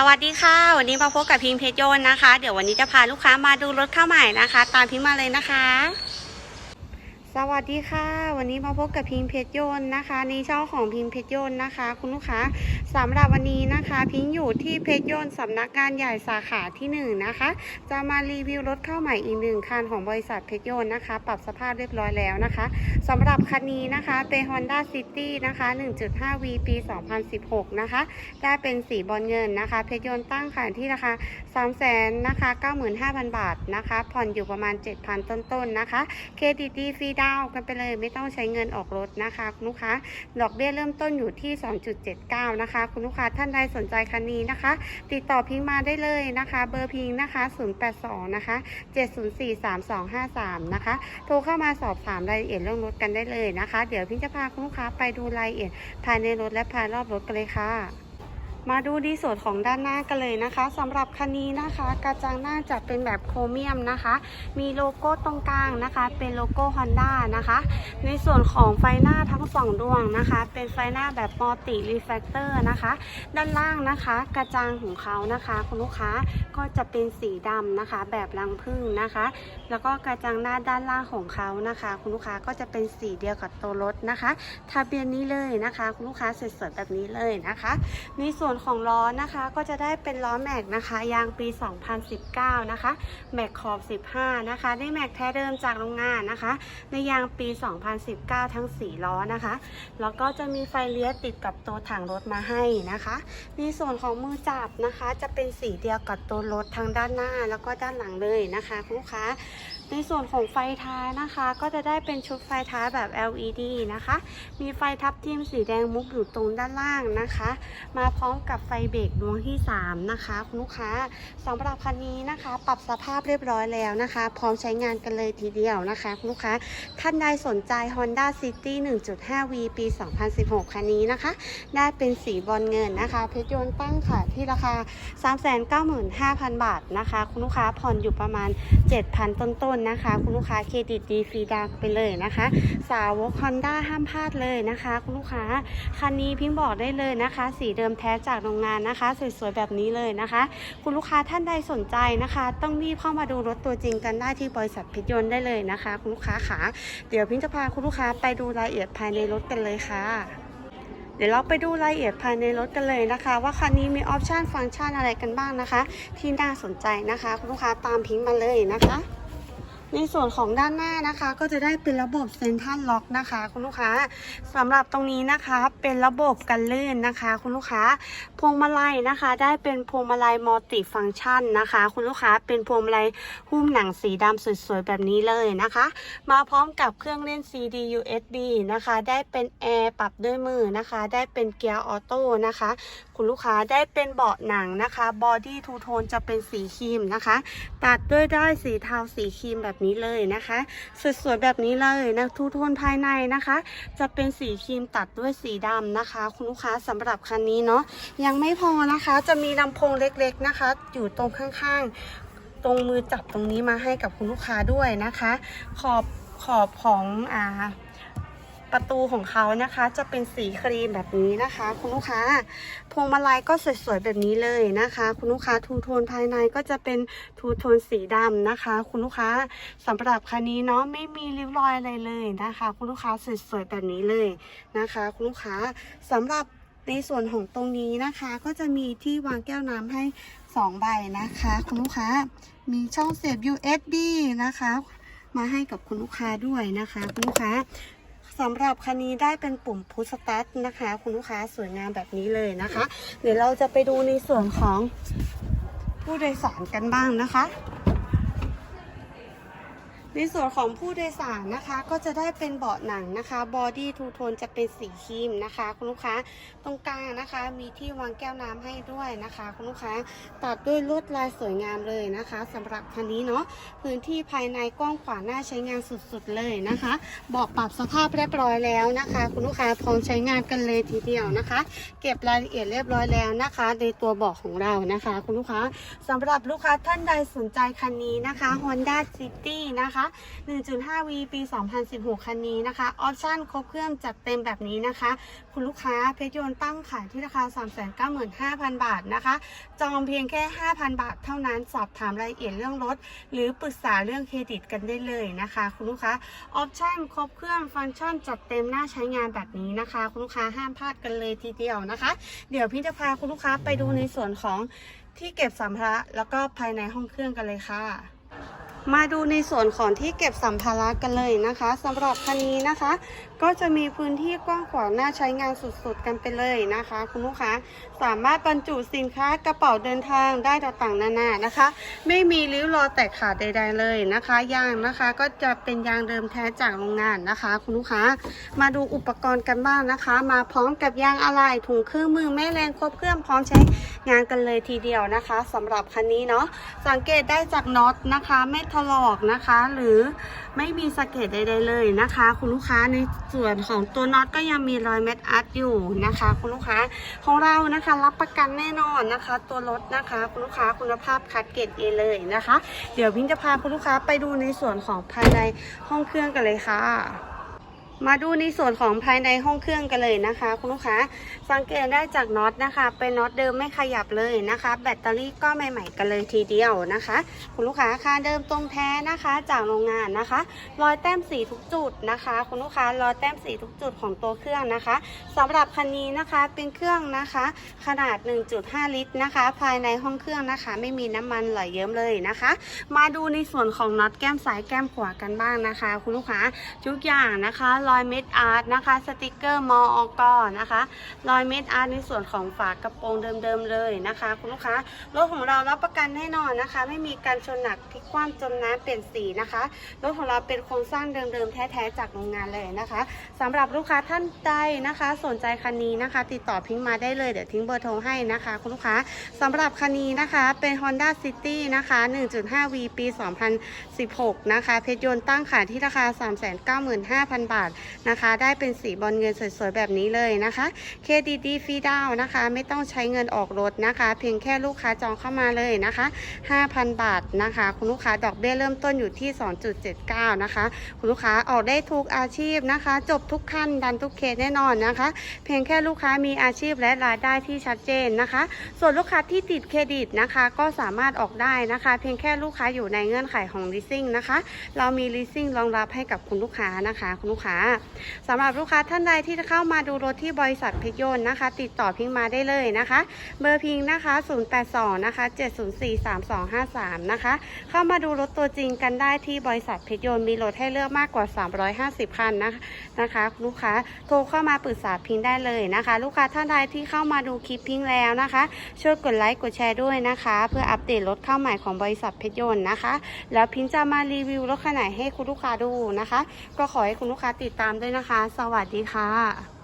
สวัสดีค่ะ วันนี้มาพบกับพิมพ์เพชรโยนนะคะ เดี๋ยววันนี้จะพาลูกค้ามาดูรถเข้าใหม่นะคะ ตามพิมพ์มาเลยนะคะ สวัสดีค่ะ วันนี้มาพบกับพิมพ์เพชรโยนนะคะในช่องของพิมพ์เพชรโยนนะคะ คุณลูกค้าสำหรับวันนี้นะคะ พิมพ์อยู่ที่เพชรโยนสำนักงานใหญ่สาขาที่หนึ่งนะคะ จะมารีวิวรถเข้าใหม่อีกหนึ่งคันของบริษัทเพชรโยนนะคะ ปรับสภาพเรียบร้อยแล้วนะคะสำหรับคันนี้นะคะเป็น Honda City นะคะ 1.5V ปี 2016 นะคะ ได้เป็นสีบอลเงินนะคะ เพชรยนต์ตั้งขายที่ราคา3 0 0 0 0นะคะ95,000 บาทนะคะ ผ่อนอยู่ประมาณ 7,000 ต้นๆนะคะ เครดิตดีฟรีดาวน์กันไปเลยไม่ต้องใช้เงินออกรถนะคะคุณลูกค้า ดอกเบี้ยเริ่มต้นอยู่ที่ 2.79 นะคะ คุณลูกค้าท่านใดสนใจคันนี้นะคะ ติดต่อพิงมาได้เลยนะคะ เบอร์พิงนะคะ 082 นะคะ 7043253 นะคะ โทรเข้ามาสอบถามรายละเอียดเรื่องรถกันได้เลยนะคะ เดี๋ยวพิงจะพาคุณลูกค้าไปดูรายละเอียดภายในรถและภายรอบรถกันเลยค่ะ มาดูดีส่วนของด้านหน้ากันเลยนะคะสำหรับคันนี้นะคะ กระจังหน้าจะเป็นแบบโครเมียมนะคะ มีโลโก้ตรงกลางนะคะ เป็นโลโก้ Honda นะคะ ในส่วนของไฟหน้าทั้งสองดวงนะคะ เป็นไฟหน้าแบบมัลติรีแฟกเตอร์นะคะ ด้านล่างนะคะ กระจังของเขานะคะ คุณลูกค้าก็จะเป็นสีดำนะคะ แบบรังผึ้งนะคะ แล้วก็กระจังหน้าด้านล่างของเขานะคะ คุณลูกค้าก็จะเป็นสีเดียวกับตัวรถนะคะทะเบียนนี้เลยนะคะ คุณลูกค้าสวยๆแบบนี้เลยนะคะ ในส่วนของล้อนะคะ ก็จะได้เป็นล้อแม็กนะคะ ยางปี 2019 นะคะ แม็กขอบ 15 นะคะ ได้แม็กแท้เดิมจากโรงงานนะคะ ในยางปี 2019 ทั้ง 4 ล้อนะคะ แล้วก็จะมีไฟเลี้ยวติดกับตัวถังรถมาให้นะคะ ในส่วนของมือจับนะคะ จะเป็นสีเดียวกับตัวรถทางด้านหน้า แล้วก็ด้านหลังเลยนะคะคุณลูกค้า ในส่วนของไฟท้ายนะคะ ก็จะได้เป็นชุดไฟท้ายแบบ LED นะคะ มีไฟทับทิมสีแดงมุกอยู่ตรงด้านล่างนะคะ มาพร้อมกับไฟเบรกดวงที่ 3 นะคะ คุณลูกค้าสำหรับคันนี้นะคะ ปรับสภาพเรียบร้อยแล้วนะคะ พร้อมใช้งานกันเลยทีเดียวนะคะ คุณลูกค้าท่านใดสนใจ Honda City 1.5V ปี 2016 คันนี้นะคะ ได้เป็นสีบอลเงินนะคะเพชรยนต์ตั้งค่ะที่ราคา 395,000 บาทนะคะ คุณลูกค้าผ่อนอยู่ประมาณ 7,000 ต้นๆนะคะ คุณลูกค้าเครดิตดีฟรีดาวน์ไปเลยนะคะ สาวก Honda ห้ามพลาดเลยนะคะ คุณลูกค้าคันนี้พิงบอกได้เลยนะคะ สีเดิมแท้จากโรงงานนะคะ สวยๆแบบนี้เลยนะคะ คุณลูกค้าท่านใดสนใจนะคะ ต้องรีบเข้ามาดูรถตัวจริงกันได้ที่บริษัทพชรยนต์ได้เลยนะคะ คุณลูกค้าขาเดี๋ยวพิงจะพาคุณลูกค้าไปดูรายละเอียดภายในรถกันเลยค่ะเดี๋ยวเราไปดูรายละเอียดภายในรถกันเลยนะคะ ว่าคันนี้มีออปชันฟังก์ชันอะไรกันบ้างนะคะ ที่น่าสนใจนะคะ คุณลูกค้าตามพิงมาเลยนะคะ ในส่วนของด้านหน้านะคะก็จะได้เป็นระบบเซ็นทรัลล็อกนะคะ คุณลูกค้าสำหรับตรงนี้นะคะเป็นระบบกันลื่นนะคะ คุณลูกค้าพวงมาลัยนะคะ ได้เป็นพวงมาลัยมัลติฟังก์ชันนะคะ คุณลูกค้าเป็นพวงมาลัยหุ้มหนังสีดำสวยๆแบบนี้เลยนะคะ มาพร้อมกับเครื่องเล่น CD USB นะคะ ได้เป็นแอร์ปรับด้วยมือนะคะ ได้เป็นเกียร์ออโต้นะคะ คุณลูกค้าได้เป็นเบาะหนังนะคะบอดี้ทูโทนจะเป็นสีครีมนะคะ ตัดด้วยได้สีเทาสีครีมแบบนี้เลยนะคะ สวยๆแบบนี้เลยนะทูโทนภายในนะคะ จะเป็นสีครีมตัดด้วยสีดำนะคะ คุณลูกค้าสำหรับคันนี้เนาะยังไม่พอนะคะ จะมีลำโพงเล็กๆนะคะ อยู่ตรงข้างๆ ตรงมือจับตรงนี้มาให้กับคุณลูกค้าด้วยนะคะ ขอบขอบของอ่า ประตูของเขานะคะจะเป็นสีครีมแบบนี้นะคะ คุณลูกค้า พวงมาลัยก็สวยๆแบบนี้เลยนะคะ คุณลูกค้าทูโทนภายในก็จะเป็นทูโทนสีดำนะคะ คุณลูกค้าสำหรับคันนี้เนาะไม่มีริ้วรอยอะไรเลยนะคะ คุณลูกค้าสวยๆแบบนี้เลยนะคะ คุณลูกค้าสำหรับในส่วนของตรงนี้นะคะก็จะมีที่วางแก้วน้ำให้สองใบนะคะ คุณลูกค้ามีช่องเสียบ USB นะคะมาให้กับคุณลูกค้าด้วยนะคะ คุณลูกค้า สำหรับคันนี้ได้เป็นปุ่มพุชสตาร์ทนะคะ คุณลูกค้าสวยงามแบบนี้เลยนะคะ เดี๋ยวเราจะไปดูในส่วนของผู้โดยสารกันบ้างนะคะ ในส่วนของผู้โดยสารนะคะก็จะได้เป็นเบาะหนังนะคะบอดี้ทูโทนจะเป็นสีครีมนะคะ คุณลูกค้าตรงกลางนะคะ มีที่วางแก้วน้ำให้ด้วยนะคะ คุณลูกค้าตัดด้วยลวดลายสวยงามเลยนะคะสำหรับคันนี้เนาะพื้นที่ภายในกว้างขวางน่าใช้งานสุดๆเลยนะคะเบาะปรับสภาพเรียบร้อยแล้วนะคะ คุณลูกค้าพร้อมใช้งานกันเลยทีเดียวนะคะ เก็บรายละเอียดเรียบร้อยแล้วนะคะ ในตัวเบาะของเรานะคะ คุณลูกค้าสำหรับลูกค้าท่านใดสนใจคันนี้นะคะ Honda City นะคะ 1.5V ปี 2016 คันนี้นะคะ ออปชั่นครบเครื่องจัดเต็มแบบนี้นะคะ คุณลูกค้าเพชรยนต์ตั้งขายที่ราคา 395,000 บาทนะคะ จองเพียงแค่ 5,000 บาทเท่านั้น สอบถามรายละเอียดเรื่องรถ หรือปรึกษาเรื่องเครดิตกันได้เลยนะคะ คุณลูกค้า ออปชั่นครบเครื่องฟังก์ชันจัดเต็มหน่าใช้งานแบบนี้นะคะ คุณลูกค้าห้ามพลาดกันเลยทีเดียวนะคะ เดี๋ยวพี่จะพาคุณลูกค้าไปดูในส่วนของที่เก็บสัมภาระแล้วก็ภายในห้องเครื่องกันเลยค่ะ มาดูในส่วนของที่เก็บสัมภาระกันเลยนะคะสำหรับคันนี้นะคะ ก็จะมีพื้นที่กว้างขวางน่าใช้งานสุดๆกันไปเลยนะคะ คุณลูกค้าสามารถบรรจุสินค้ากระเป๋าเดินทางได้ต่างๆนานานะคะ ไม่มีริ้วรอยแตกขาดใด ๆเลยนะคะยางนะคะก็จะเป็นยางเดิมแท้จากโรงงานนะคะ คุณลูกค้ามาดูอุปกรณ์กันบ้างนะคะ มาพร้อมกับยางอะไหล่ถุงเครื่องมือแม่แรงครบเครื่องพร้อมใช้งานกันเลยทีเดียวนะคะสำหรับคันนี้เนาะสังเกตได้จากน็อตนะคะ ไม่ถลอกนะคะ หรือไม่มีสะเก็ดใด ๆเลยนะคะ คุณลูกค้าในส่วนของตัวน็อตก็ยังมีรอยเม็ดอาร์ตอยู่นะคะ คุณลูกค้าของเรานะคะรับประกันแน่นอนนะคะ ตัวรถนะคะ คุณลูกค้าคุณภาพคัดเกรดเอเลยนะคะ เดี๋ยวพิงจะพาคุณลูกค้าไปดูในส่วนของภายในห้องเครื่องกันเลยค่ะ มาดูในส่วนของภายในห้องเครื่องกันเลยนะคะ คุณลูกค้าสังเกตได้จากน็อตนะคะ เป็นน็อตเดิมไม่ขยับเลยนะคะ แบตเตอรี่ก็ใหม่ ๆ กันเลยทีเดียวนะคะ คุณลูกค้าค่าเดิมตรงแท้นะคะ จากโรงงานนะคะรอยแต้มสีทุกจุดนะคะ คุณลูกค้ารอยแต้มสีทุกจุดของตัวเครื่องนะคะสำหรับคันนี้นะคะเป็นเครื่องนะคะ ขนาด 1.5 ลิตรนะคะ ภายในห้องเครื่องนะคะ ไม่มีน้ำมันไหลเยิ้มเลยนะคะ มาดูในส่วนของน็อตแก้มซ้ายแก้มขวากันบ้างนะคะ คุณลูกค้าทุกอย่างนะคะรอยเม็ดอาร์ตนะคะ สติกเกอร์มออกนะคะ รอยเม็ดอาร์ตในส่วนของฝากระโปรงเดิมๆเลยนะคะ คุณลูกค้ารถของเรารับประกันแน่นอนนะคะ ไม่มีการชนหนักพลิกคว่ำจมน้ำเปลี่ยนสีนะคะรถของเราเป็นโครงสร้างเดิมๆแท้ๆจากโรงงานเลยนะคะสำหรับลูกค้าท่านใดนะคะ สนใจคันนี้นะคะ ติดต่อพิงมาได้เลยเดี๋ยวทิ้งเบอร์โทรให้นะคะ คุณลูกค้าสำหรับคันนี้นะคะเป็น Honda City นะคะ 1.5V ปี 2016 นะคะ เพชรยนต์ตั้งขายที่ราคา 395,000 บาทนะคะ ได้เป็นสีบอลเงินสวยๆแบบนี้เลยนะคะเครดิตดีฟรีดาวน์นะคะ ไม่ต้องใช้เงินออกรถนะคะ เพียงแค่ลูกค้าจองเข้ามาเลยนะคะ 5,000 บาทนะคะ คุณลูกค้าดอกเบี้ยเริ่มต้นอยู่ที่ 2.79 นะคะ คุณลูกค้าออกได้ทุกอาชีพนะคะ จบทุกขั้นดันทุกเคสแน่นอนนะคะ เพียงแค่ลูกค้ามีอาชีพและรายได้ที่ชัดเจนนะคะ ส่วนลูกค้าที่ติดเครดิตนะคะ ก็สามารถออกได้นะคะ เพียงแค่ลูกค้าอยู่ในเงื่อนไขของ leasing นะคะ เรามี leasing รองรับให้กับคุณลูกค้านะคะ คุณลูกค้าสำหรับลูกค้าท่านใดที่จะเข้ามาดูรถที่บริษัทเพชรยนต์นะคะ ติดต่อพิงมาได้เลยนะคะ เบอร์พิงนะคะ 082 นะคะ 7043253 นะคะ เข้ามาดูรถตัวจริงกันได้ที่บริษัทเพชรยนต์มีรถให้เลือกมากกว่า 350 คันนะคะนะคะ ลูกค้าโทรเข้ามาปรึกษาพิงได้เลยนะคะ ลูกค้าท่านใดที่เข้ามาดูคลิปพิงแล้วนะคะ ช่วยกดไลค์กดแชร์ด้วยนะคะ เพื่ออัปเดตรถเข้าใหม่ของบริษัทเพชรยนต์นะคะ แล้วพิงจะมารีวิวรถคันไหนให้คุณลูกค้าดูนะคะ ก็ขอให้คุณลูกค้าติดตามด้วยนะคะ สวัสดีค่ะ